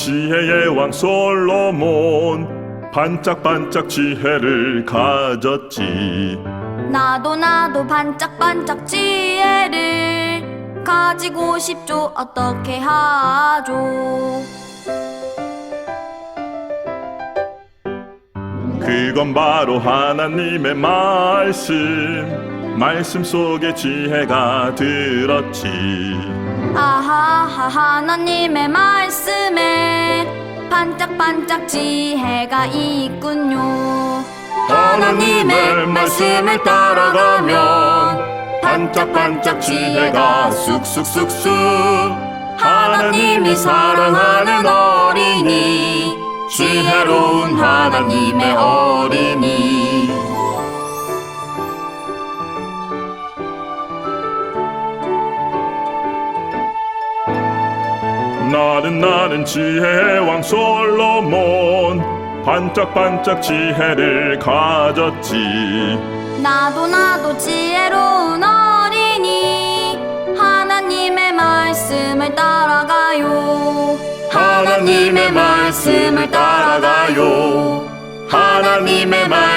지혜의 왕 솔로몬 반짝반짝 지혜를 가졌지 나도 나도 반짝반짝 지혜를 가지고 싶죠. 어떻게 하죠? 그건 바로 하나님의 말씀 말씀 속에 지혜가 들었지 아하하 하나님의 말씀에 반짝반짝 지혜가 있군요. 하나님의 말씀을 따라가면 반짝반짝 지혜가 쑥쑥쑥쑥 하나님이 사랑하는 어린이 지혜로운 하나님의 어린이 나는 나는 지혜의 왕 솔로몬. 반짝반짝 지혜를 가졌지. 나도 나도 지혜로운 어린이 하나님의 말씀을 따라가요. 하나님의 말씀을 따라가요. 하나님의 말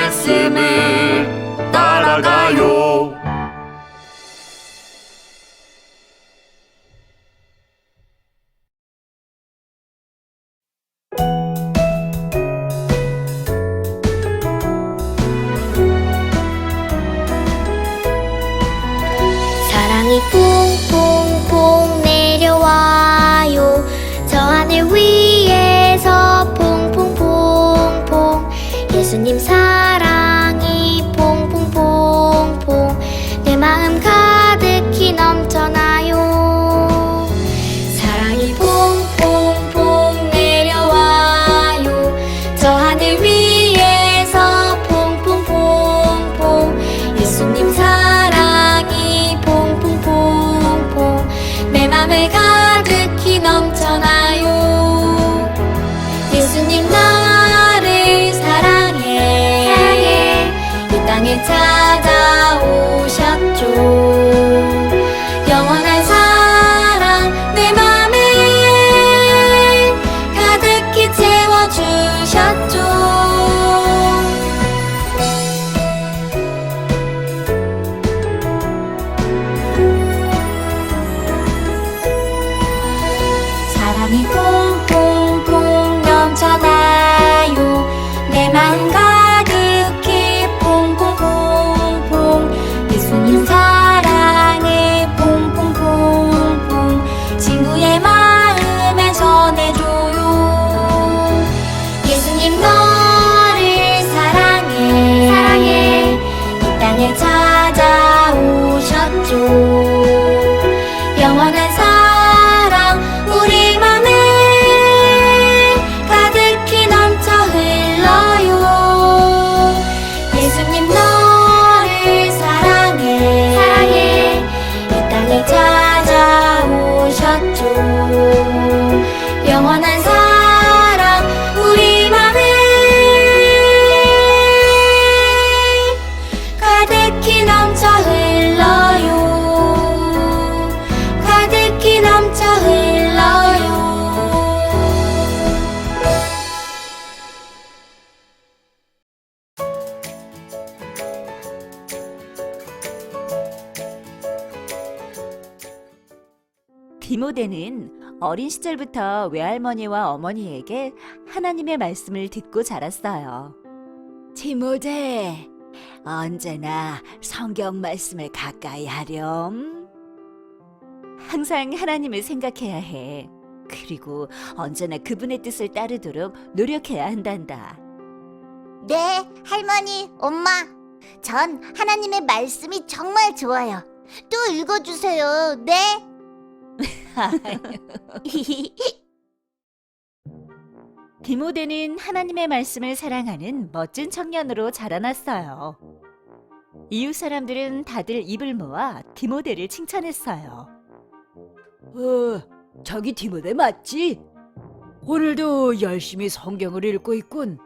가득히 넘쳐 흘러요 가득히 넘쳐 흘러요 디모데는 어린 시절부터 외할머니와 어머니에게 하나님의 말씀을 듣고 자랐어요. 디모데, 언제나 성경 말씀을 가까이 하렴. 항상 하나님을 생각해야 해. 그리고 언제나 그분의 뜻을 따르도록 노력해야 한단다. 네, 할머니, 엄마. 전 하나님의 말씀이 정말 좋아요. 또 읽어주세요. 네. 디모데는 하나님의 말씀을 사랑하는 멋진 청년으로 자라났어요. 이웃 사람들은 다들 입을 모아 디모데를 칭찬했어요. 어, 저기 디모데 맞지? 오늘도 열심히 성경을 읽고 있군.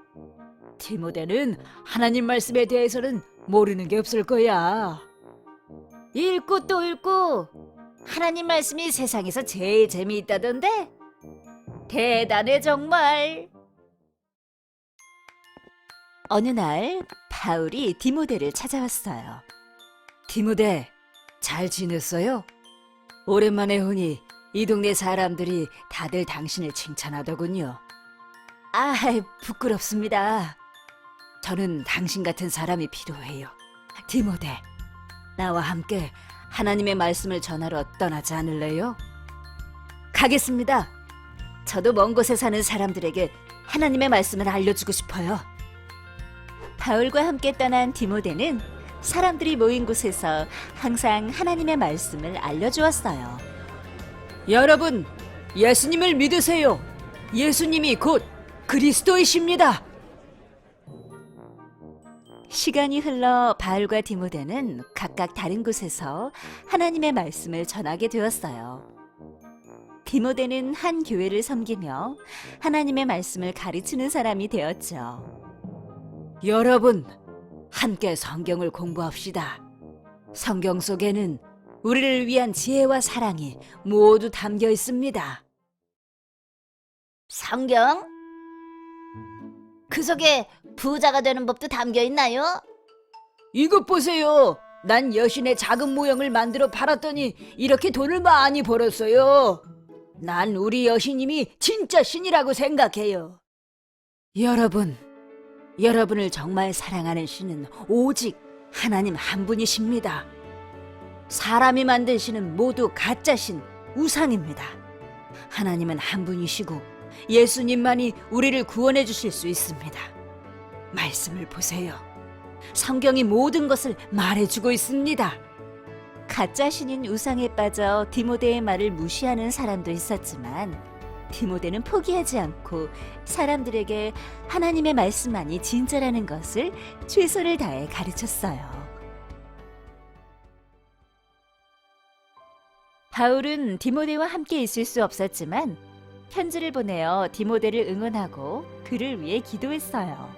디모데는 하나님 말씀에 대해서는 모르는 게 없을 거야. 읽고 또 읽고 하나님 말씀이 세상에서 제일 재미있다던데? 대단해 정말. 어느 날 바울이 디모데를 찾아왔어요. 디모데, 잘 지냈어요? 오랜만에 오니 이 동네 사람들이 다들 당신을 칭찬하더군요. 아, 부끄럽습니다. 저는 당신 같은 사람이 필요해요. 디모데, 나와 함께 하나님의 말씀을 전하러 떠나지 않을래요? 가겠습니다. 저도 먼 곳에 사는 사람들에게 하나님의 말씀을 알려주고 싶어요. 바울과 함께 떠난 디모데는 사람들이 모인 곳에서 항상 하나님의 말씀을 알려주었어요. 여러분, 예수님을 믿으세요. 예수님이 곧 그리스도이십니다. 시간이 흘러 바울과 디모데는 각각 다른 곳에서 하나님의 말씀을 전하게 되었어요. 디모데는 한 교회를 섬기며 하나님의 말씀을 가르치는 사람이 되었죠. 여러분, 함께 성경을 공부합시다. 성경 속에는 우리를 위한 지혜와 사랑이 모두 담겨 있습니다. 성경? 그 속에 부자가 되는 법도 담겨 있나요? 이것 보세요. 난 여신의 작은 모형을 만들어 팔았더니 이렇게 돈을 많이 벌었어요. 난 우리 여신님이 진짜 신이라고 생각해요. 여러분, 여러분을 정말 사랑하는 신은 오직 하나님 한 분이십니다. 사람이 만든 신은 모두 가짜 신, 우상입니다. 하나님은 한 분이시고 예수님만이 우리를 구원해 주실 수 있습니다. 말씀을 보세요. 성경이 모든 것을 말해주고 있습니다. 가짜 신인 우상에 빠져 디모데의 말을 무시하는 사람도 있었지만 디모데는 포기하지 않고 사람들에게 하나님의 말씀만이 진짜라는 것을 최선을 다해 가르쳤어요. 바울은 디모데와 함께 있을 수 없었지만 편지를 보내어 디모데를 응원하고 그를 위해 기도했어요.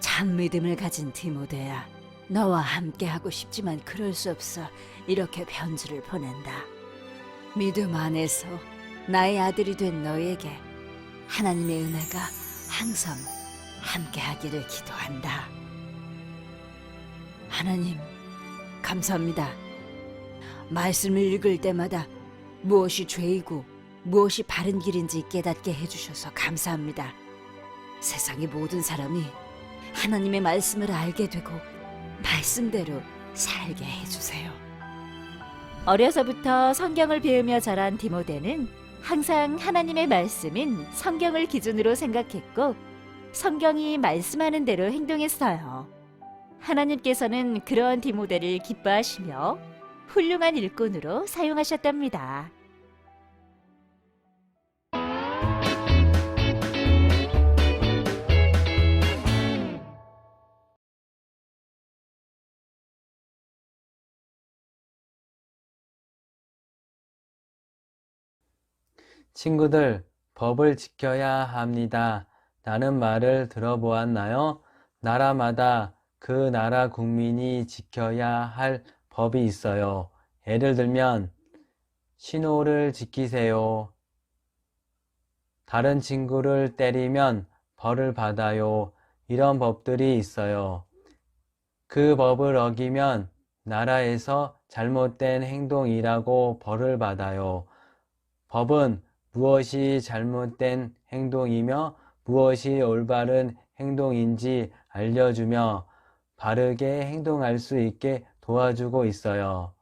참 믿음을 가진 디모데야. 너와 함께 하고 싶지만 그럴 수 없어 이렇게 편지를 보낸다. 믿음 안에서 나의 아들이 된 너에게 하나님의 은혜가 항상 함께 하기를 기도한다. 하나님, 감사합니다. 말씀을 읽을 때마다 무엇이 죄이고 무엇이 바른 길인지 깨닫게 해주셔서 감사합니다. 세상의 모든 사람이 하나님의 말씀을 알게 되고 말씀대로 살게 해주세요. 어려서부터 성경을 배우며 자란 디모데는 항상 하나님의 말씀인 성경을 기준으로 생각했고 성경이 말씀하는 대로 행동했어요. 하나님께서는 그러한 디모데를 기뻐하시며 훌륭한 일꾼으로 사용하셨답니다. 친구들, 법을 지켜야 합니다. 라는 말을 들어보았나요? 나라마다 그 나라 국민이 지켜야 할 법이 있어요. 예를 들면, 신호를 지키세요. 다른 친구를 때리면 벌을 받아요. 이런 법들이 있어요. 그 법을 어기면 나라에서 잘못된 행동이라고 벌을 받아요. 법은 무엇이 잘못된 행동이며 무엇이 올바른 행동인지 알려주며 바르게 행동할 수 있게 도와주고 있어요.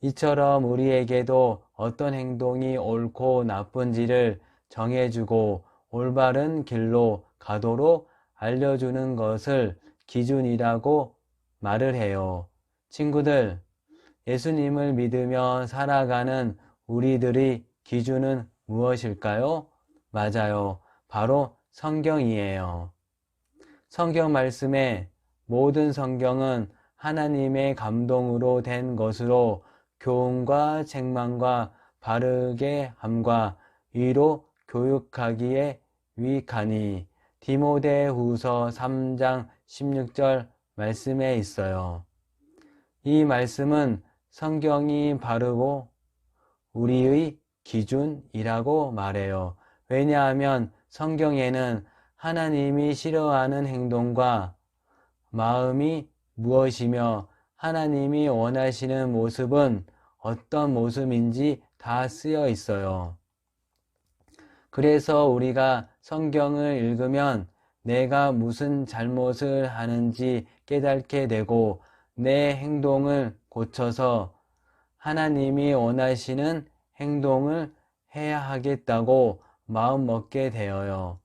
이처럼 우리에게도 어떤 행동이 옳고 나쁜지를 정해주고 올바른 길로 가도록 알려주는 것을 기준이라고 말을 해요. 친구들, 예수님을 믿으며 살아가는 우리들의 기준은 무엇일까요? 맞아요. 바로 성경이에요. 성경 말씀에 모든 성경은 하나님의 감동으로 된 것으로 교훈과 책망과 바르게 함과 위로 교육하기에 유익하니 디모데 후서 3장 16절 말씀에 있어요. 이 말씀은 성경이 바르고 우리의 기준이라고 말해요. 왜냐하면 성경에는 하나님이 싫어하는 행동과 마음이 무엇이며 하나님이 원하시는 모습은 어떤 모습인지 다 쓰여 있어요. 그래서 우리가 성경을 읽으면 내가 무슨 잘못을 하는지 깨닫게 되고 내 행동을 고쳐서 하나님이 원하시는 행동을 해야 하겠다고 마음 먹게 되어요.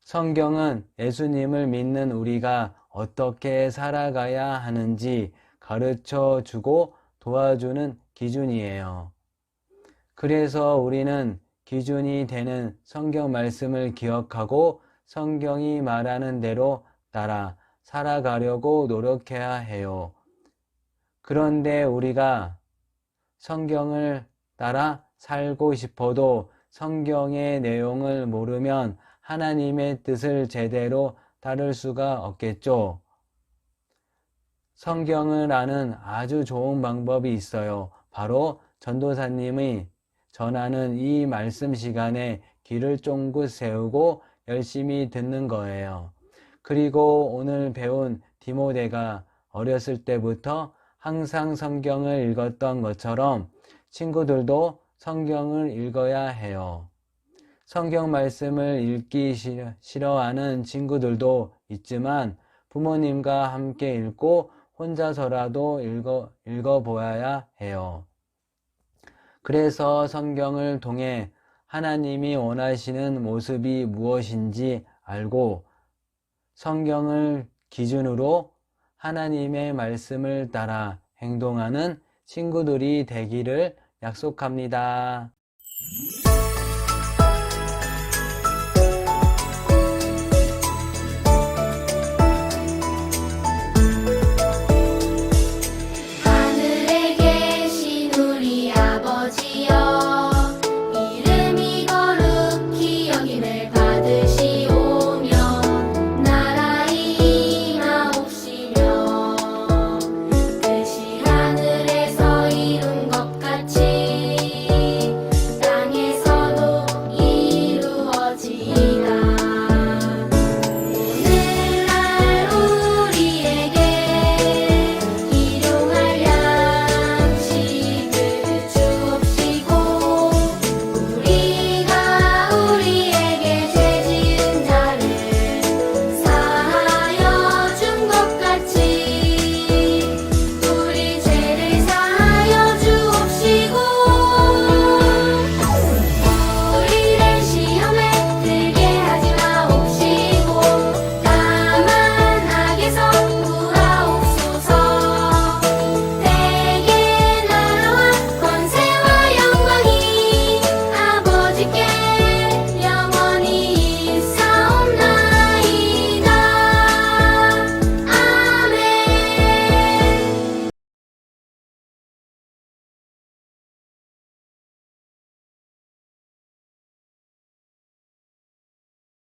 성경은 예수님을 믿는 우리가 어떻게 살아가야 하는지 가르쳐 주고 도와주는 기준이에요. 그래서 우리는 기준이 되는 성경 말씀을 기억하고 성경이 말하는 대로 따라 살아가려고 노력해야 해요. 그런데 우리가 성경을 따라 살고 싶어도 성경의 내용을 모르면 하나님의 뜻을 제대로 따를 수가 없겠죠. 성경을 아는 아주 좋은 방법이 있어요. 바로 전도사님이 전하는 이 말씀 시간에 귀를 쫑긋 세우고 열심히 듣는 거예요. 그리고 오늘 배운 디모데가 어렸을 때부터 항상 성경을 읽었던 것처럼 친구들도 성경을 읽어야 해요. 성경 말씀을 읽기 싫어하는 친구들도 있지만 부모님과 함께 읽고 혼자서라도 읽어, 읽어보아야 해요. 그래서 성경을 통해 하나님이 원하시는 모습이 무엇인지 알고 성경을 기준으로 하나님의 말씀을 따라 행동하는 친구들이 되기를 약속합니다.